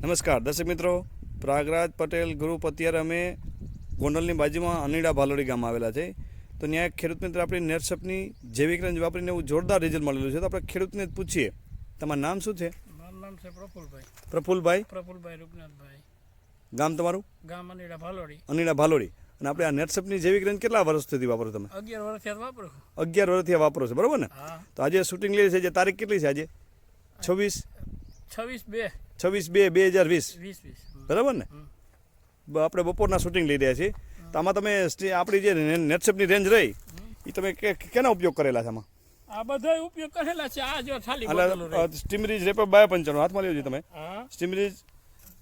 નમસ્કાર દર્શક મિત્રો. પ્રાગરાજ પટેલ ગ્રુપ અત્યારે અમે ગોંડલની બાજુમાં અનીડા ભાલોડી ગામ આવેલા છે. તો ત્યાં ખેડૂત મિત્ર આપણી નેટસપની જૈવિક રેન્જ વાપરીને એવું જોરદાર રિઝલ્ટ મળેલું છે. તો આપણે ખેડૂતને જ પૂછીએ તમારું નામ શું છે? મારું નામ છે પ્રફુલભાઈ. પ્રફુલભાઈ? પ્રફુલભાઈ રૂપનાથભાઈ. ગામ તમારું? ગામ અનીડા ભાલોડી. અનીડા ભાલોડી. અને આપણે આ નેટસપની જૈવિક રેન્જ કેટલા વર્ષ સુધી વાપરો તમે? અગિયાર વર્ષથી વાપરો અગિયાર વર્ષથી વાપરો છો બરાબર ને? તો આજે શૂટિંગ લે છે જે તારીખ કેટલી છે આજે? છવ્વીસ? છવ્વીસ બે. છવ્વીસ બે બે હજાર વીસ. બરાબર ને? આપણે બપોરના શૂટિંગ લઈ રહ્યા છીએ. તો આમાં તમે આપણી જે નેટસેપની રેન્જ રહી એ તમે કે- કેનો ઉપયોગ કરેલા છે આમાં? આ બધા ઉપયોગ કરેલા છે. આ જો ખાલી સ્ટીમરીજ રેપર બાય પંચાણું. હાથમાં લેજો તમે. સ્ટીમરીજ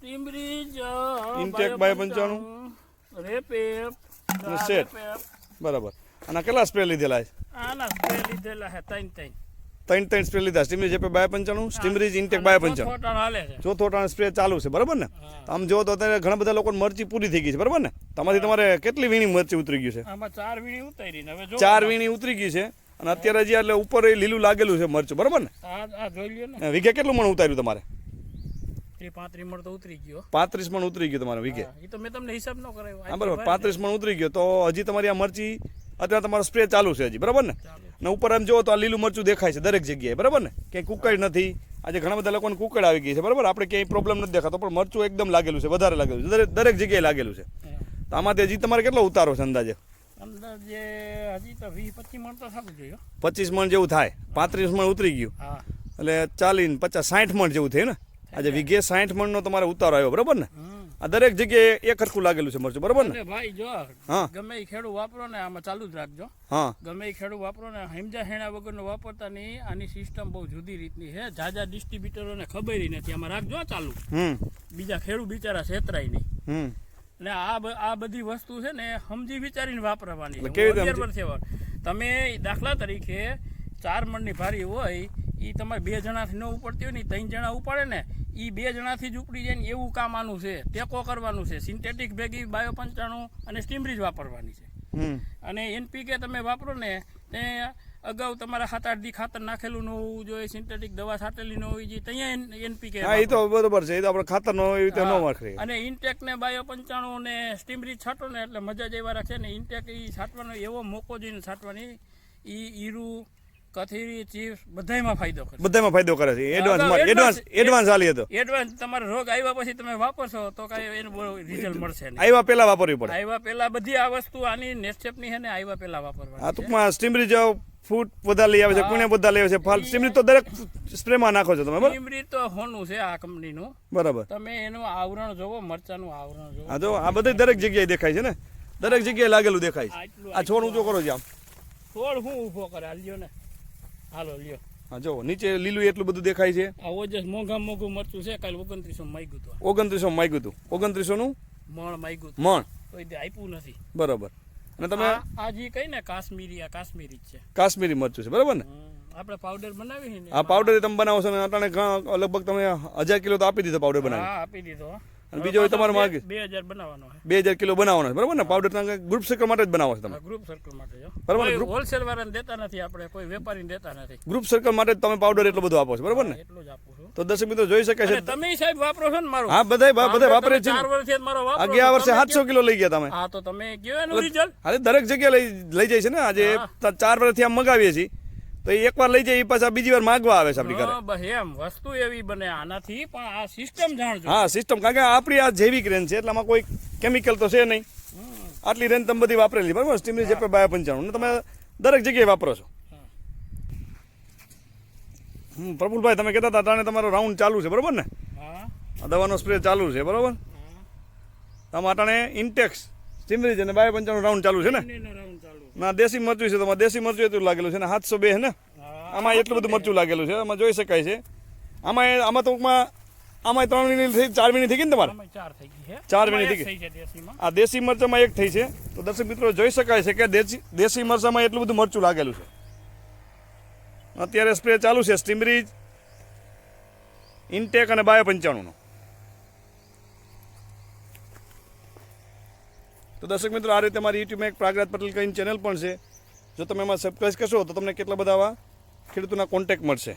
ટીમરીજ Intake બાય પંચાણું. રેપેપ set. બરાબર. અને કેટલા સ્પ્રે લીધેલા છે? આના સ્પ્રે લીધેલા છે ત્રણ ત્રણ ત્રણ ત્રણ સ્પ્રે લીધા. સ્ટીમરી રેપર બાય પંચાણું સ્ટીમરીજ ઇન્ટેક બાય પંચાણું ચોથો ટાણ સ્પ્રે ચાલુ છે બરાબર ને? આમ જો તો અત્યારે ઘણા બધા લોકોને મરચી પૂરી થઈ ગઈ છે બરાબર ને? તમારી તમારે કેટલી વીણી મરચી ઉતરી ગયું છે? ચાર વીણી ઉતરી હવે ચાર વીણી ઉતરી ગઈ છે અને અત્યારે જે એટલે ઉપર એ લીલું લાગેલું છે મરચું બરાબર ને? વીઘે કેટલું મણ ઉતાર્યું તમારે? પાંત્રીસ મણ તો ઉતરી ગયો. પાંત્રીસ મણ ઉતરી ગયું તમારે વીઘે. તો મેં તમને હિસાબ ન કરાવ્યો બરાબર પાંત્રીસ મણ ઉતરી ગયો. તો હજી તમારી આ મરચી અત્યારે તમારો સ્પ્રે ચાલુ છે હજી બરાબર ને? અને ઉપર આમ જુઓ તો આ લીલું મરચું દેખાય છે દરેક જગ્યાએ બરાબર ને? ક્યાંય કુકડ નથી. આજે ઘણા બધા લોકોને કુકડ આવી ગઈ છે બરાબર? આપણે ક્યાંય પ્રોબ્લેમ નથી દેખાતો પણ મરચું એકદમ લાગેલું છે વધારે લાગેલું છે. દરેક દરેક જગ્યાએ લાગેલું છે. તો આમાંથી હજી તમારે કેટલો ઉતારો છે અંદાજે? પચીસ મણ જેવું થાય. પાંત્રીસ મણ ઉતરી ગયું. એટલે ચાલીને પચાસ સાઠ મણ જેવું થયું ને? આજે વીઘે સાઠ મણનો તમારે ઉતારો આવ્યો બરાબર ને. આ દરેક જગ્યાએ એક હરખું લાગેલું છે મરચું બરોબર ને? ભાઈ જો હા. ગમે એ ખેડૂ વાપરો ને આમાં ચાલુ જ રાખજો. હા. ગમે એ ખેડૂ વાપરો ને હેમજા હેણા વગરનો વાપરતા નહીં આની સિસ્ટમ બહુ જુદી રીતની છે. જાજા ડિસ્ટ્રીબ્યુટરોને ખબર નથી આમાં રાખજો ચાલુ. હમ. બીજા ખેડૂ બિચારા છેતરાય નહીં. હમ. એટલે આ આ બધી વસ્તુ છે ને સમજી વિચારીને વાપરવાની તમે દાખલા તરીકે ચાર મણની ભારી હોય એ તમારે બે જણાથી ન ઉપડતી હોય ને ત્રણ જણા ઉપાડે ને એ બે જણાથી જ ઉપડી જાય ને એવું કામ આનું છે ટેકો કરવાનું છે. સિન્થેટિક ભેગી બાયો પંચાણું અને સ્ટીમરીજ વાપરવાની છે. અને એનપીકે તમે વાપરો ને તે અગાઉ તમારા સાત આઠ દી ખાતર નાખેલું ન હોવું જોઈએ સિન્થેટિક દવા છાંટેલી ન હોવી જોઈએ ત્યાં એનપીકે હા એ તો બરોબર છે એ તો આપણે ખાતરનો એવી રીતે ન વાખરી. અને ઇન્ટેક ને બાયો પંચાણું ને સ્ટીમરી છાંટો ને એટલે મજા જ એવા રાખે ને ઇન્ટેક એ છાંટવાનો એવો મોકો જોઈને છાંટવાની ઈ ઈરું કથીરી ચીપ્સ બધાયમાં ફાયદો કરે. બધામાં ફાયદો કરે છે. એડવાન્સ એડવાન્સ એડવાન્સ આલી હતો. એડવાન્સ તમારે રોગ આવ્યા પછી તમે વાપરશો તો કાંઈ એનું રિઝલ્ટ મળશે નહીં. આવ્યા પહેલા વાપરવી પડે. આવ્યા પહેલા બધી આ વસ્તુ આની નેસ્ટેપની છે ને આવ્યા પહેલા આ વાપરવાની છે. ટૂંકમાં સ્ટીમરી જાવ ફૂટ બધા લઈ આવે છે કુણે બધા લઈ આવે છે. ફાલ સ્ટીમરી તો દરેક સ્પ્રેમાં નાખો છો તમે બરાબર? સ્ટીમરી તો હોનું છે આ કંપનીનું. બરાબર. તમે એનું આવરણ જોવો મરચાનું આવરણ જોવો. આ જો આ બધી દરેક જગ્યાએ દેખાય છે ને. દરેક જગ્યાએ લાગેલું દેખાય છે. આ છોડ ઊંચો કરો છે આમ. છોડ હું ઊભો કરે હાલ્યો લ્યો ને. હાલો લ્યો. હા જો નીચે લીલું એટલું બધું દેખાય છે? આ ઓજસ મોંઘા મોંઘું મરચું છે કાલે ઓગણત્રીસો માગ્યું હતું ઓગણત્રીસો માગ્યું હતું. ઓગણત્રીસો નું મણ માગ્યું હતું. મણ? કોઈ દે આપ્યું નથી. બરાબર. અને તમે? આ જે કઈ ને કાશ્મીરી આ કાશ્મીરી છે. કાશ્મીરી મરચું છે બરાબર ને? આપણે પાવડર બનાવી આ પાવડર તમે બનાવો છો ને અટાણે લગભગ તમે હજાર કિલો તો આપી દીધો પાવડર બનાવી હા આપી દીધો. અને બીજો તમારે માગે? બે હજાર બનાવવાનો બે હજાર કિલો બનાવવાનો છે. બરાબર ને? પાવડર ગ્રુપ સર્કલ માટે જ બનાવો છો તમે. ગ્રુપ સર્કલ માટે બરાબર, હોલસેલ વાળાને દેતા નથી આપણે કોઈ વેપારીને દેતા નથી. ગ્રુપ સર્કલ માટે તમે પાવડર એટલો બધો આપો છો. બરાબર ને? એટલો જ આપું છું. તો દર્શક મિત્રો જોઈ શકે છે. તમે સાહેબ વાપરો છો ને મારું? હા બધાય બધાય વાપરે છે ચાર વર્ષથી મારો વાપરો ગયા વર્ષે તમે સાતસો કિલો લઈ ગયા તમે. હા તો તમે કયો એનું રિઝલ્ટ અરે દરેક જગ્યાએ લઈ લઈ જાય છે ને. આજે ચાર વર્ષથી આમ મગાવીએ છીએ. તો એ એકવાર લઈ જાય એ પાછા બીજી વાર માગવા આવે છે આપણી ઘરે. એમ વસ્તુ એવી બને આનાથી પણ આ સિસ્ટમ જાણજો. હા સિસ્ટમ કારણ કે આપણી આ જૈવિક રેન્જ છે એટલે આમાં કોઈ કેમિકલ તો છે નહીં. આટલી રેન્જ તમે બધી વાપરેલી બરાબર? સ્ટીમની જે બાય પંચાણું તમે દરેક જગ્યાએ વાપરો છો. હમ પ્રફુલભાઈ તમે કહેતા હતા તાણે તમારો રાઉન્ડ ચાલુ છે બરાબર ને? આ દવાનો સ્પ્રે ચાલુ છે બરાબર. તમે અટાણે ઇન્ટેક્સ સ્ટીમરીજ છે બાય પંચાણું રાઉન્ડ ચાલુ છે ને? ના દેશી મરચું છે તમારે દેશી મરચું એટલું લાગેલું છે ને સાતસો બે છે ને? હા. આમાં એટલું બધું મરચું લાગેલું છે આમાં જોઈ શકાય છે. આમાં આમાં ટૂંકમાં આમાં ત્રણ મિનિટ થઈ ચાર મિનિટ થઈ ગઈ ને તમારે? ચાર મિનિટ થઈ ગઈ. આ દેશી મરચામાં એક થઈ છે. તો દર્શક મિત્રો જોઈ શકાય છે કે દેશી દેશી મરચામાં એટલું બધું મરચું લાગેલું છે. અત્યારે સ્પ્રે ચાલુ છે સ્ટીમરીજ ઇન્ટેક અને બાયો પંચાણુંનો. તો દર્શક મિત્રો આ રીતે મારી યુટ્યુબમાં એક પ્રાગરાજ પટેલ કહીને ચેનલ પણ છે. જો તમે એમાં સબસ્ક્રાઈબ કરશો તો તમને કેટલા બધા આવા ખેડૂતોના કોન્ટેક્ટ મળશે.